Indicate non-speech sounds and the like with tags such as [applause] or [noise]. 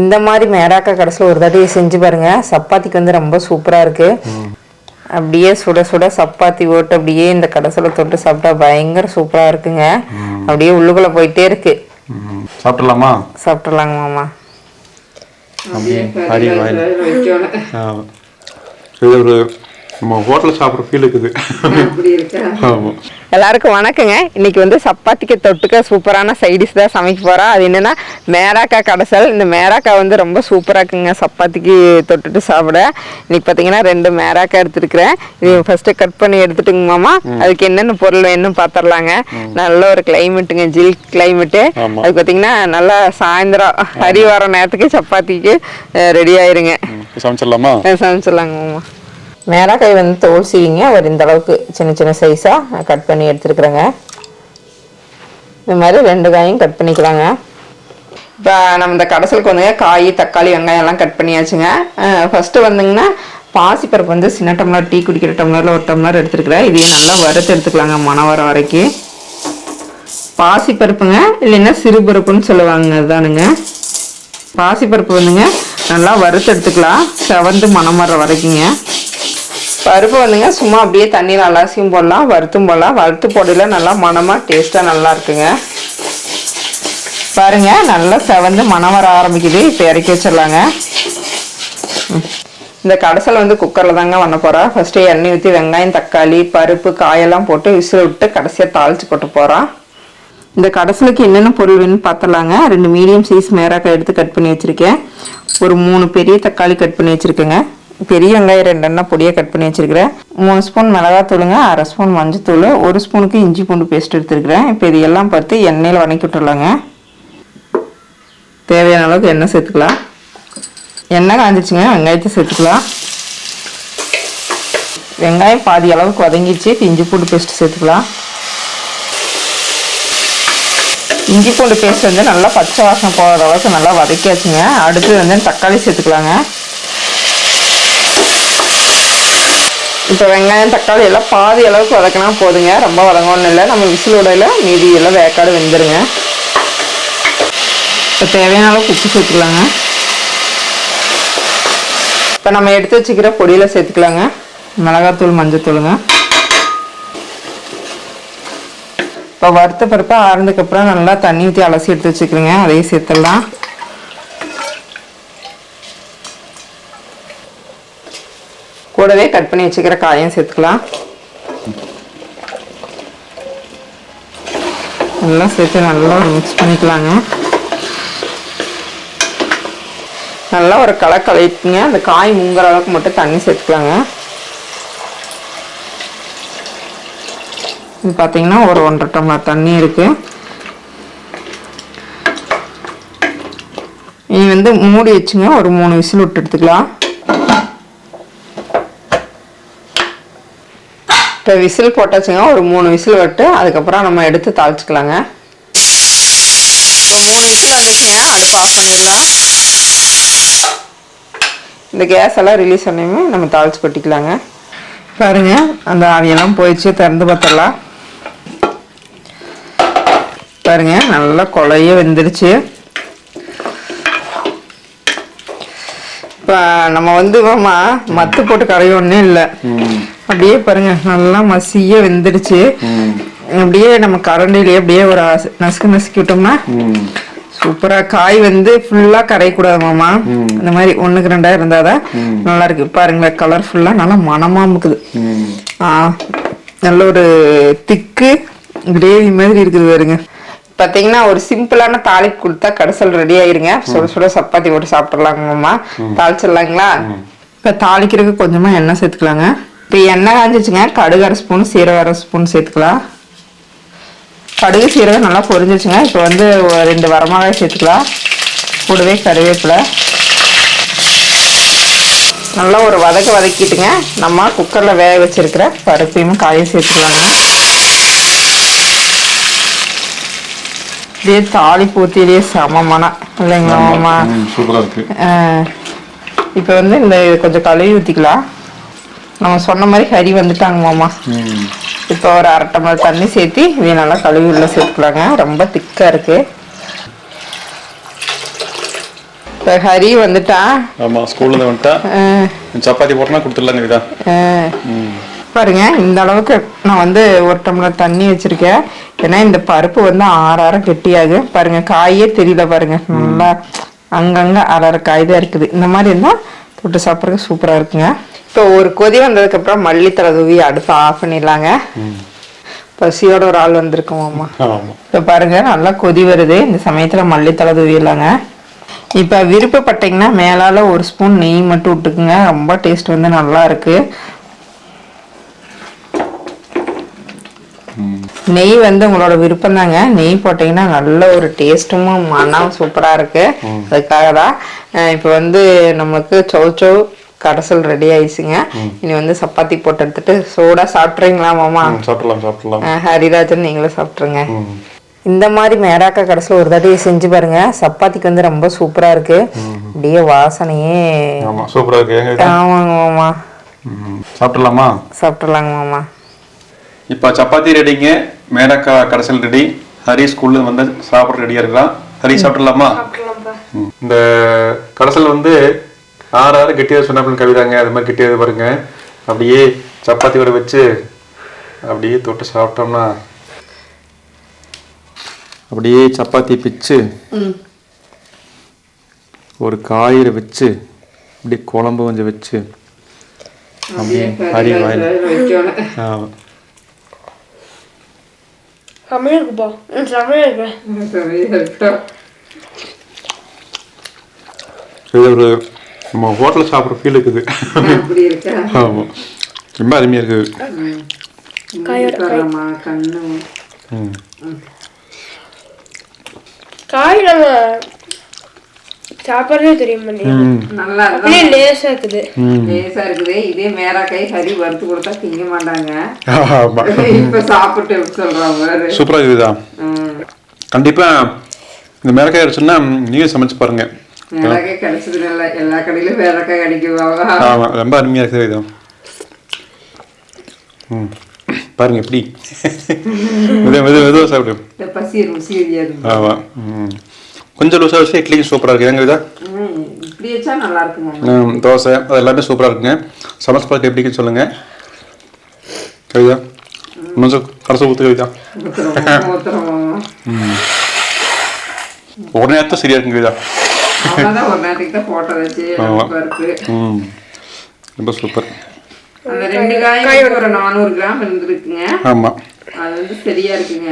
இந்த மாதிரி மேராக்கா கடைசியில் ஒரு தடவை செஞ்சு பாருங்க. சப்பாத்திக்கு வந்து ரொம்ப சூப்பராக இருக்கு. அப்படியே சுட சுட சப்பாத்தி ஓட்டு அப்படியே இந்த கடைசியில் தொட்டு சாப்பிட்டா பயங்கர சூப்பராக இருக்குங்க. அப்படியே உள்ளுக்குள்ளே போயிட்டே இருக்கு. சாப்பிடலாமா? சாப்பிட்றலாங்க மாமா. அப்படியே. இது ஒரு நம்ம ஹோட்டலில் சாப்பிட்ற ஃபீல் இருக்குது. ஆமாம் எல்லாருக்கும் வணக்கங்க. இன்னைக்கு வந்து சப்பாத்திக்கு தொட்டுக்க சூப்பரான சைடிஷ் தான் சமைக்க போகிறோம் அது என்னன்னா மேராக்கா கடைசல். இந்த மேராக்கா வந்து ரொம்ப சூப்பராக இருக்குங்க. சப்பாத்திக்கு தொட்டுட்டு சாப்பிட. இன்னைக்கு பார்த்தீங்கன்னா ரெண்டு மேராக்கா எடுத்துருக்கிறேன். இது ஃபர்ஸ்ட்டு கட் பண்ணி எடுத்துட்டுங்க மாமா. அதுக்கு என்னென்ன பொருள் வேணும்னு பார்த்துடலாங்க நல்ல ஒரு கிளைமேட்டுங்க ஜில் கிளைமேட்டு. அது பார்த்தீங்கன்னா நல்லா சாயந்தரம் ஹரி வர நேரத்துக்கு சப்பாத்திக்கு ரெடி ஆயிருங்க. சமைச்சிடலாமா? சமைச்சிடலாங்க மாமா. மேலாக்காய் வந்து தோல் சீவிங்க ஒரு இந்த அளவுக்கு சின்ன சின்ன சைஸாக கட் பண்ணி எடுத்துருக்குறேங்க. இந்த மாதிரி ரெண்டு காயும் கட் பண்ணிக்கலாங்க. இப்போ நம்ம இந்த கடைசலுக்கு வந்துங்க காய் தக்காளி வெங்காயம் எல்லாம் கட் பண்ணியாச்சுங்க. ஃபஸ்ட்டு வந்துங்கன்னா பாசிப்பருப்பு வந்து சின்ன டம்ளர் டீ குடிக்கிற டம்ளரில் ஒரு டம்ளர் எடுத்துருக்குறேன். இதையும் நல்லா வறுத்து எடுத்துக்கலாங்க மணம் வர வரைக்கும் பாசிப்பருப்புங்க இல்லைன்னா சிறுபருப்புன்னு சொல்லுவாங்க அதுதானுங்க. பாசிப்பருப்பு வந்துங்க நல்லா வறுத்து எடுத்துக்கலாம். செவந்து மணம் வர வரைக்குங்க. பருப்பு வந்துங்க சும்மா அப்படியே தண்ணியில் அலாசியும் போடலாம். வறுத்தும் போடலாம். வறுத்து போடையில் நல்லா மணமாக டேஸ்ட்டாக நல்லா இருக்குங்க. பாருங்க நல்லா செவந்து மணம் வர ஆரம்பிக்குது. இப்போ இறக்கி வச்சிடலாங்க. ம். இந்த கடைசல் வந்து குக்கரில் தாங்க பண்ண போகிறோம் ஃபஸ்ட்டு எண்ணெய் ஊற்றி வெங்காயம் தக்காளி பருப்பு காயெல்லாம் போட்டு விசில் விட்டு கடைசியாக தாளிச்சு கொட்ட போகிறோம் இந்த கடைசலுக்கு என்னென்ன பொருள் வேணும்னு பார்த்தலாங்க ரெண்டு மீடியம் சைஸ் மேராக்காய் எடுத்து கட் பண்ணி வச்சுருக்கேன். ஒரு மூணு பெரிய தக்காளி கட் பண்ணி வச்சுருக்கேங்க. பெரிய வெங்காயம் ரெண்டெண்ணா பொடியாக கட் பண்ணி வச்சுருக்கிறேன். மூணு ஸ்பூன் மிளகாத்தூளுங்க அரை ஸ்பூன் மஞ்சத்தூள் ஒரு ஸ்பூனுக்கு இஞ்சி பூண்டு பேஸ்ட் எடுத்துருக்கிறேன். இப்போ இது எல்லாம் பார்த்து எண்ணெயில் வதக்கி விட்டுறலாங்க. தேவையான அளவுக்கு எண்ணெய் சேர்த்துக்கலாம். எண்ணெய் காஞ்சிச்சுங்க வெங்காயத்தை சேர்த்துக்கலாம். வெங்காயம் பாதி அளவுக்கு வதங்கிடுச்சு இப்போ இஞ்சி பூண்டு பேஸ்ட் சேர்த்துக்கலாம். இஞ்சி பூண்டு பேஸ்ட் வந்து நல்லா பச்சை வாசனை போகிற அளவுக்கு நல்லா வதக்கியாச்சுங்க. அடுத்து வந்து தக்காளி சேர்த்துக்கலாங்க. இப்போ வெங்காயம் தக்காளி எல்லாம் பாதி அளவுக்கு வதக்கினா போதுங்க. ரொம்ப வதங்கணும்னு இல்லை. நம்ம விசில் மீதி எல்லாம் வேக்காடு வெந்துருங்க. இப்போ தேவையான அளவுக்கு உப்பு சேர்த்துக்கலாங்க. இப்போ நம்ம எடுத்து வச்சுக்கிற பொடியில் சேர்த்துக்கலாங்க. மிளகாத்தூள் மஞ்சத்தூளுங்க. இப்போ வறுத்த பருப்பு ஆறுனதுக்கப்புறம் நல்லா தண்ணி ஊற்றி அலசி எடுத்து வச்சுக்கிறேங்க. அதையும் சேர்த்துடலாம். கூடவே கட் பண்ணி வச்சுக்கிற காயும் சேர்த்துக்கலாம். நல்லா சேர்த்து நல்லா மிக்ஸ் பண்ணிக்கலாங்க. நல்லா ஒரு களை கலக்கிங்க. அந்த காய் முங்குற அளவுக்கு மட்டும் தண்ணி சேர்த்துக்கலாங்க. இது பார்த்தீங்கன்னா ஒரு ஒன்றரை டம்ளர் தண்ணி இருக்கு. இனி வந்து மூடி வச்சுங்க. ஒரு மூணு விசில் விட்டு எடுத்துக்கலாம். இப்போ விசில் போட்டாச்சுங்க ஒரு மூணு விசில் விட்டு அதுக்கப்புறம் நம்ம எடுத்து தாளிச்சுக்கலாங்க. இப்போ மூணு விசில் வந்துச்சுங்க அடுப்பு ஆஃப் பண்ணிடலாம். இந்த கேஸ் எல்லாம் ரிலீஸ் பண்ணையுமே நம்ம தாளிச்சு கொட்டிக்கலாங்க. பாருங்க அந்த ஆவியெல்லாம் போயிடுச்சு திறந்து பார்த்துடலாம். பாருங்க நல்லா கொலைய வெந்துருச்சு. இப்போ நம்ம வந்து மாமா மத்து போட்டு கரையோன்னே இல்லை. அப்படியே பாருங்க நல்லா மசிய வெந்துடுச்சு. அப்படியே நம்ம கரண்டிலேயே அப்படியே ஒரு நசுக்கு நசுக்கி விட்டோம்னா சூப்பராக சூப்பரா காய் வந்து ஃபுல்லா கரையக்கூடாது மாமா. இந்த மாதிரி ஒண்ணுக்கு ரெண்டா இருந்தாதான் நல்லா இருக்கு பாருங்களேன் கலர்ஃபுல்லா நல்லா மணமா முக்குது. ஆ, நல்ல ஒரு திக்கு கிரேவி மாதிரி இருக்குது பாருங்க. பாத்தீங்கன்னா ஒரு சிம்பிளான தாளிப்பு கொடுத்தா கடைசல் ரெடி ஆயிருங்க. சுட சுட சப்பாத்தி போட்டு சாப்பிட்றலாங்க மாமா தாளிச்சிடலாங்களா? இப்ப தாளிக்கிறதுக்கு கொஞ்சமா எண்ணெய் சேர்த்துக்கலாங்க. இப்போ எண்ணெய் காஞ்சிச்சுங்க. கடுகு அரை ஸ்பூன் சீரகம் அரை ஸ்பூன் சேர்த்துக்கலாம். கடுகு சீரகம் நல்லா பொரிஞ்சிச்சுங்க. இப்போ வந்து ரெண்டு வரமிளகாய் சேர்த்துக்கலாம். கூடவே கருவேப்பிலை. நல்லா ஒரு வதக்க வதக்கிட்டுங்க. நம்ம குக்கரில் வேக வச்சிருக்கிற பருப்பையும் காயும் சேர்த்துக்கலாங்க. இதே தாளிப்பு ஊற்றிலேயே சமமான. இல்லைங்களா மாமா ம். சூப்பரா இருக்கு. இப்போ வந்து இந்த கொஞ்சம் கழுவி ஊற்றிக்கலாம் நம்ம சொன்ன மாதிரி ஹரி வந்துட்டாங்க மாமா. இப்போ ஒரு அரை டம்ளர் தண்ணி சேர்த்து இதை நல்லா கழுவி உள்ள சேர்த்துக்கலாங்க. ரொம்ப திக்காக இருக்கு. இப்போ ஹரி வந்துட்டா. ஆமா ஸ்கூல்ல இருந்து வந்துட்டா. அஹ், சப்பாத்தி கவிதா அஹ், ம். பாருங்க இந்த அளவுக்கு நான் வந்து ஒரு டம்ளர் தண்ணி வச்சிருக்கேன். ஏன்னா இந்த பருப்பு வந்து ஆற ஆற கெட்டியாகும் பாருங்க காயே தெரியல பாருங்க. நல்லா அங்கங்க அரை காய் தான் இருக்குது. இந்த மாதிரி இருந்தா தொட்டு சாப்பிட்றதுக்கு சூப்பரா இருக்குங்க. இப்போ ஒரு கொதி வந்ததுக்கு அப்புறம் மல்லித்தலை தூவி அடுப்பை ஆஃப் பண்ணிடலாங்க. பசியோட ஒரு ஆள் வந்திருக்கோம் [laughs] இப்போ பாருங்க நல்லா கொதி வருது. இந்த சமயத்துல மல்லித்தலை தூவிடலாங்க. இப்போ விருப்பப்பட்டீங்கன்னா மேலால ஒரு ஸ்பூன் நெய் மட்டும் விட்டுக்குங்க. ரொம்ப டேஸ்ட் வந்து நல்லா இருக்கு. நெய் வந்து உங்களோட விருப்பம் தாங்க நெய் போட்டீங்கன்னா நல்ல ஒரு டேஸ்ட்டும் மனம் சூப்பரா இருக்கு. அதுக்காக தான் இப்போ வந்து நமக்கு சௌச்சௌ கடைசல் ரெடி ஆயிடுச்சுங்க. இனி வந்து சப்பாத்தி போட்டு எடுத்துட்டு சூடா சாப்பிட்றீங்களா மாமா சாப்பிடலாம் சாப்பிடலாம். ஹரிராஜன் நீங்களும் சாப்பிட்ருங்க. இந்த மாதிரி மேராக்கா கடைசியில் ஒரு தடவை செஞ்சு பாருங்க. சப்பாத்திக்கு வந்து ரொம்ப சூப்பரா இருக்கு. அப்படியே வாசனையே. சூப்பரா இருக்கு. ஆமாங்க மாமா. சாப்பிடலாமா? சாப்பிட்றலாங்க மாமா. இப்போ சப்பாத்தி ரெடிங்க மேடக்கா கடைசல் ரெடி ஹரி ஸ்கூல்ல வந்து சாப்பிட ரெடியா இருக்கலாம் ஹரி சாப்பிடலாமா. இந்த கடைசல் வந்து ஆறு ஆறு கெட்டியாக சொன்னாப்பில் கவிதாங்க அது மாதிரி கெட்டியாக பாருங்க. அப்படியே சப்பாத்தியோட வச்சு அப்படியே தொட்டு சாப்பிட்டோம்னா அப்படியே சப்பாத்தி பிச்சு ஒரு காயில வச்சு அப்படியே குழம்பு கொஞ்சம் வச்சு அப்படியே ஹரி வாயில் ஆமாம் செம்மையா இருக்குப்பா ம் செம்மையா இருக்கு இது ஒரு நம்ம ஹோட்டலில் சாப்பிட்ற ஃபீல் இருக்குது அப்படி இருக்கா ஆமாம் ரொம்ப அருமையாக இருக்குது கண்ணு ம் காய் நம்ம பண்ணி ம். நல்லா அப்படியே லேசா இருக்குது. லேசா இருக்குது. இதே மேராக்காய் ஹரி வறுத்து கொடுத்தா திங்க மாட்டாங்க. இப்ப சாப்பிட்டு சொல்றாங்க பாரு. சூப்பராக இருக்குதா ம். கண்டிப்பாக இந்த மிளகாய் அரைச்சுன்னா நீங்களும் சமைச்சு பாருங்க. மேராக்காய் கிடைச்சது இல்ல. எல்லா கடையிலும் மேராக்காய் கிடைக்குவாங்க ஆமாம் ரொம்ப அருமையாக இருக்குது இதா. ம். பாருங்க எப்படி. மெது மெது மெதுவாக சாப்பிடு. இந்த பசி ருசி ஆமாம் ம். கொஞ்சம் லூஸாக வச்சு இட்லியும் சூப்பராக இருக்குது ஏங்க இதா? இப்படி வச்சா நல்லா தோசை அது எல்லாமே சூப்பராக இருக்குங்க. சமைச்சு பார்க்க எப்படின்னு சொல்லுங்கள் கவிதா கொஞ்சம் கடைசி ஊற்று கவிதா. ஒரு நேரத்தை சரியா இருக்குங்க கவிதா. ரொம்ப சூப்பர் அந்த ரெண்டு காய் ஒரு நானூறு கிராம் இருந்திருக்குங்க. ஆமாம் அது வந்து சரியா இருக்குங்க.